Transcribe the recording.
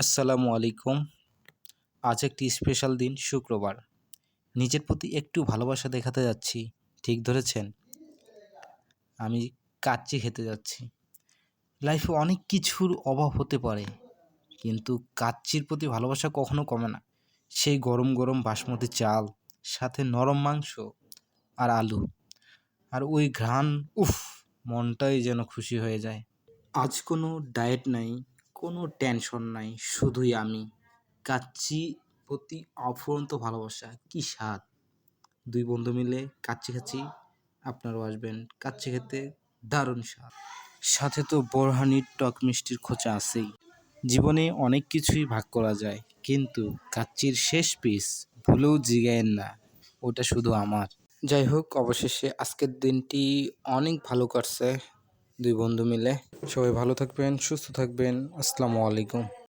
আসসালামু আলাইকুম। আজ একটি স্পেশাল দিন, শুক্রবার। নিজের প্রতি একটু ভালোবাসা দেখাতে যাচ্ছি, ঠিক ধরেছেন? আমি কাচ্চি খেতে যাচ্ছি। লাইফে অনেক কিছুর অভাব হতে পারে, কিন্তু কাচ্চির প্রতি ভালোবাসা কখনো কমে না। সেই গরম গরম বাসমতি চাল, সাথে নরম মাংস আর আলু। আর ওই ঘ্রাণ, উফ, মনটাই যেন খুশি হয়ে যায়। আজ কোনো ডায়েট নাই কোনো টেনশন নাই, শুধুই আমি। কাচ্চি প্রতি অফুরন্ত ভালোবাসা, কি স্বাদ। দুই বন্ধু মিলে কাচ্চি খাচ্ছি আপনারাও আসবেন, কাচ্চি খেতে দারুণ স্বাদ। সাথে তো বোরহানির টক মিষ্টির খোঁচা আছেই। জীবনে অনেক কিছুই ভাগ করা যায়, কিন্তু কাচ্চির শেষ পিস ভুলেও জিগায়েন না, ওটা শুধু আমার। যাই হোক, অবশেষে আজকের দিনটি অনেক ভালো কাটছে। দুই বন্ধু মিলে। সবাই ভালো থাকবেন সুস্থ থাকবেন। আসসালামু আলাইকুম।